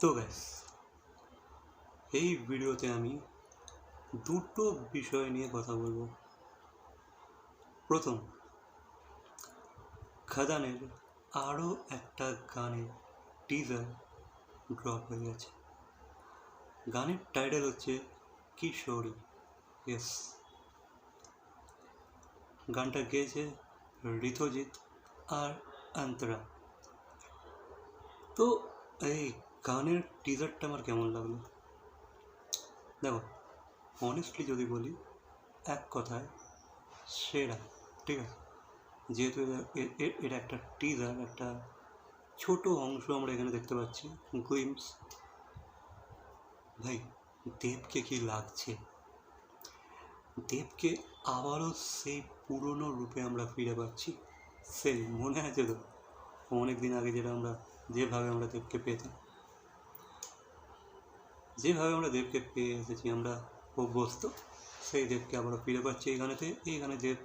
তো গ্যাস এই ভিডিওতে আমি দুটো বিষয় নিয়ে কথা বলব। প্রথম, খাদানের আরও একটা গানের টিজার ড্রপ হয়ে গেছে। গানের টাইটেল হচ্ছে কিশোরী। ইয়েস গানটা গেয়েছে ঋতজিৎ আর অন্তরা। তো এই গানের টিজারটা আমার কেমন লাগল? দেখো অনেস্টলি যদি বলি, এক কথায় সেরা, ঠিক আছে? যেহেতু এটা- একটা টিজার একটা ছোট অংশ আমরা এখানে দেখতে পাচ্ছি গ্লিমস ভাই, দেবকে কি লাগছে? দেবকে আবারও সেই পুরনো রূপে আমরা ফিরে পাচ্ছি। সেই মনে আছে তো? অনেক দিন আগে যেটা আমরা, যেভাবে আমরা দেবকে পেতাম। যেভাবে আমরা দেবকে পেয়ে এসেছি, আমরা অভ্যস্ত, সেই দেবকে আবারও ফিরে পাচ্ছি এই গানেতে। এই গানে দেব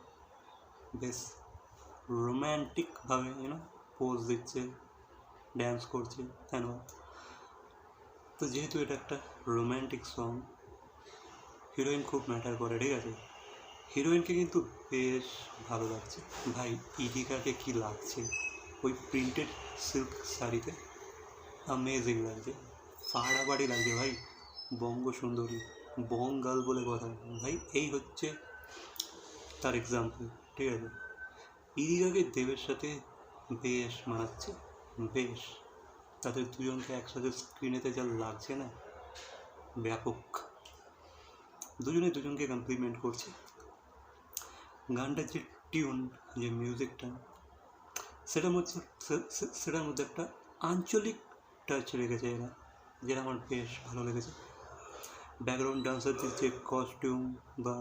বেশ রোম্যান্টিকভাবে ইউনো পোজ দিচ্ছে ড্যান্স করছে, কেন? তো যেহেতু এটা একটা রোম্যান্টিক সং হিরোইন খুব ম্যাটার করে, ঠিক আছে? হিরোইনকে কিন্তু বেশ ভালো লাগছে। ভাই, ইদিকাকে কি লাগছে? ওই প্রিন্টেড সিল্ক শাড়িতে অ্যামেজিং লাগছে। ফাড়াবাড়ি লাগছে ভাই। বঙ্গ সুন্দরী, বঙ্গাল বলে কথা। ভাই, এই হচ্ছে তার এক্সাম্পল ঠিক আছে? ইদিকাকে দেবের সাথে বেশ মানাচ্ছে, বেশ। তাদের দুজনকে একসাথে স্ক্রিনেতে যা লাগছে না, ব্যাপক। দুজনে দুজনকে কমপ্লিমেন্ট করছে। গানটার যে টিউন যে মিউজিকটা সেটার মধ্যে সেটার মধ্যে একটা আঞ্চলিক টাচ রেখেছে এরা। যেটা আমার বেশ ভালো লেগেছে। ব্যাকগ্রাউন্ড ডান্সারদের যে কস্টিউম বা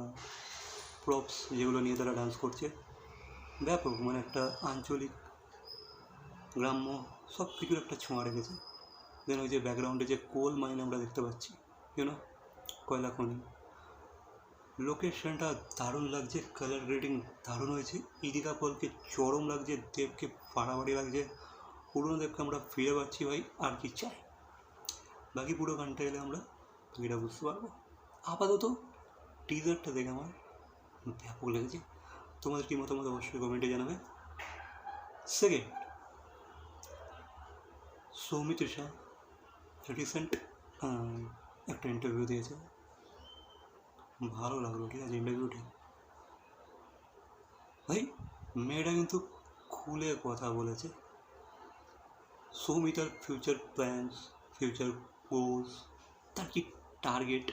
প্রপস যেগুলো নিয়ে তারা ডান্স করছে, ব্যাপক মানে একটা আঞ্চলিক, গ্রাম্য সব কিছুর একটা ছোঁয়া রেখেছে। দেন ওই যে ব্যাকগ্রাউন্ডে যে কোল মাইন আমরা দেখতে পাচ্ছি ইউনো কয়লা খনি। লোকেশনটা দারুণ লাগছে কালার গ্রেডিং দারুণ হয়েছে। ইদিকা পলকে চরম লাগছে, দেবকে ফাড়াফাড়ি লাগছে। পুরনো দেবকে আমরা ফিরে পাচ্ছি ভাই, আর কি চাই। বাকি পুরো গানটা আমরা এটা বুঝতে পারব। আপাতত টিজারটা দেখে আমার ব্যাপক লেগেছে। তোমাদের কি মতামত অবশ্যই কমেন্টে জানাবে। সেকেন্ড সৌমিত্রিষা রিসেন্ট একটা ইন্টারভিউ দিয়েছে। ভালো লাগল, ঠিক আছে ইন্টারভিউটা ভাই, মেয়েটা কিন্তু খুলে কথা বলেছে। সৌমিতার ফিউচার প্ল্যানস ফিউচার গোলস তার কি টার্গেট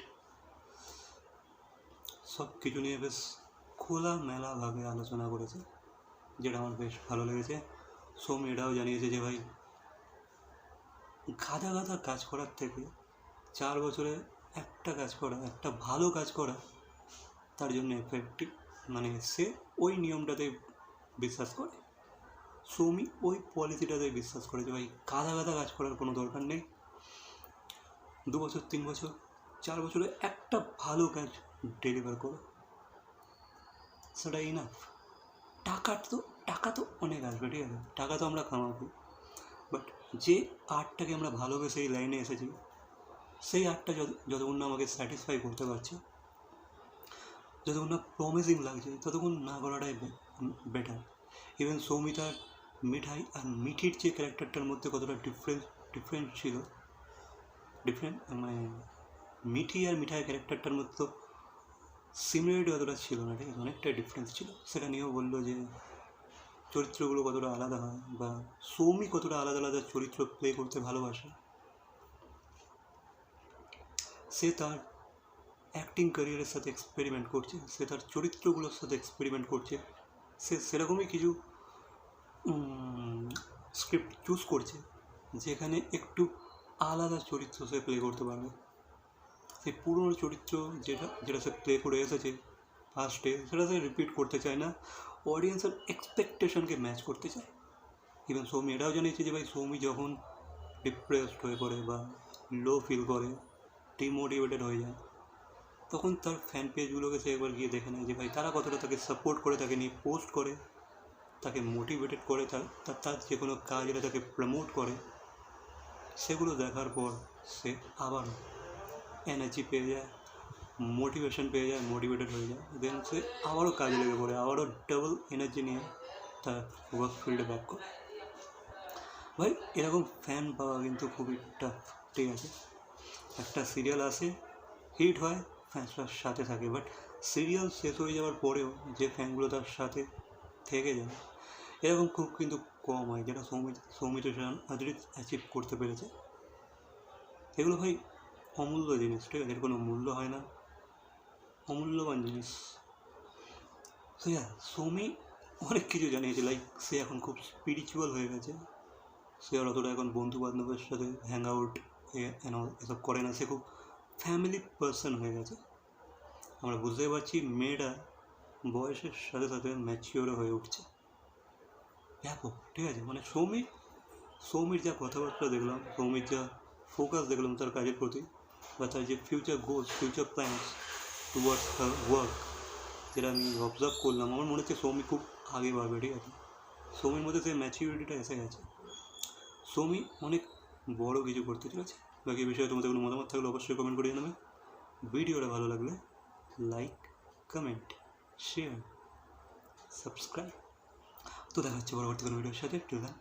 সব কিছু নিয়ে বেশ খোলা মেলাভাবে আলোচনা করেছে, যেটা আমার বেশ ভালো লেগেছে। সৌমি এটাও জানিয়েছে যে ভাই গাদা গাদা কাজ করার থেকে চার বছরে একটা কাজ করা, একটা ভালো কাজ করা, তার জন্য এফেক্টিভ মানে সে ওই নিয়মটাতে বিশ্বাস করে। সৌমি ওই পলিসিটাতে বিশ্বাস করে যে ভাই গাদা গাদা কাজ করার কোনো দরকার নেই। দু বছর তিন বছর, চার বছরে একটা ভালো কাজ ডেলিভার করো। সেটা ইনাফ টাকা তো টাকা তো অনেক আসবে, ঠিক আছে? টাকা তো আমরা কামাবো বাট যে আর্টটাকে আমরা ভালোবেসে এই লাইনে এসেছি, সেই আর্টটা যত, যতক্ষণ না আমাকে স্যাটিসফাই করতে পারছে, যতক্ষণ না প্রমিসিং লাগছে, ততক্ষণ না করাটাই বেটার ইভেন সৌমিতার মিঠাই আর মিঠির যে ক্যারেক্টারটার মধ্যে কতটা ডিফারেন্স ডিফারেন্স ছিল ডিফারেন্ট মানে মিঠি আর মিঠাই ক্যারেক্টারটার মধ্যে সিমিলারিটি অতটা ছিল না, ঠিক আছে? অনেকটাই ডিফারেন্স ছিল। সেটা নিয়েও বলল যে চরিত্রগুলো কতটা আলাদা হয় বা সৌমি কতটা আলাদা আলাদা চরিত্র প্লে করতে ভালোবাসে। সে তার অ্যাক্টিং ক্যারিয়ারের সাথে এক্সপেরিমেন্ট করছে, সে তার চরিত্রগুলোর সাথে এক্সপেরিমেন্ট করছে, সে সেরকমই কিছু স্ক্রিপ্ট চুজ করছে, যেখানে একটু আলাদা চরিত্র সে প্লে করতে পারবে। সেই পুরনো চরিত্র যেটা যেটা সে প্লে করে এসেছে ফার্স্টে সেটা সে রিপিট করতে চায় না। অডিয়েন্সের এক্সপেকটেশনকে ম্যাচ করতে চায়। ইভেন সৌমি, এটাও জানিয়েছে যে ভাই, সৌমি যখন ডিপ্রেসড হয়ে পড়ে বা লো ফিল করে ডিমোটিভেটেড হয়ে যায়, তখন তার ফ্যান পেজগুলোকে সে একবার গিয়ে দেখে নেয় যে ভাই, তারা কতটা তাকে সাপোর্ট করে, তাকে নিয়ে পোস্ট করে, তাকে মোটিভেটেড করে, তার, তার- যে কোনো কাজ এটা তাকে প্রমোট করে সেগুলো দেখার পর সে আবারও এনার্জি পেয়ে যায় মোটিভেশন পেয়ে যায় মোটিভেটেড হয়ে যায়। দেন সে আবারও কাজে লেগে পড়ে, আবারও ডাবল এনার্জি নিয়ে তার ওয়ার্ক ফিল্ডে ব্যাক করে। ভাই, এরকম ফ্যান পাওয়া কিন্তু খুবই টাফ ঠিক আছে। একটা সিরিয়াল আসে হিট হয় ফ্যান্সটার সাথে থাকে। বাট সিরিয়াল শেষ হয়ে যাওয়ার পরেও যে ফ্যানগুলো তার সাথে থেকে যায় এরকম খুব কিন্তু কম হয়, যেটা সৌমিত সৌমিত সেন আজরিত অ্যাচিভ করতে পেরেছে। এগুলো ভাই অমূল্য জিনিস, ঠিক আছে? এর কোনো মূল্য হয় না। অমূল্যবান জিনিস। সো ইয়া সৌমি অনেক কিছু জানিয়েছে। লাইক সে এখন খুব স্পিরিচুয়াল হয়ে গেছে। সে আর অতটা এখন বন্ধু বান্ধবের সাথে হ্যাং আউট এসব করে না। সে খুব ফ্যামিলি পার্সন হয়ে গেছে। আমরা বুঝতে পারছি মেয়েরা বয়সের সাথে সাথে ম্যাচিওরও হয়ে উঠছে। ব্যাপক ঠিক আছে মানে সৌমিক সৌমির যা কথাবার্তা দেখলাম, সৌমির যা ফোকাস দেখলাম তার কাজের প্রতি, বা তার যে future goals future plans towards her work যেটা আমি অবজার্ভ করলাম, আমার মনে হচ্ছে সৌমি খুব আগে বাড়বে, ঠিক আছে? সৌমির মধ্যে সেই ম্যাচিউরিটিটা এসে গেছে। সৌমি অনেক বড় কিছু করতে চলেছে। বাকি বিষয়ে তোমাদের কোনো মতামত থাকলে অবশ্যই কমেন্ট করে জানাবে। ভিডিওটা ভালো লাগলে লাইক কমেন্ট শেয়ার সাবস্ক্রাইব তো দেখা হচ্ছে পরবর্তী কোনো ভিডিওর সাথে। Till then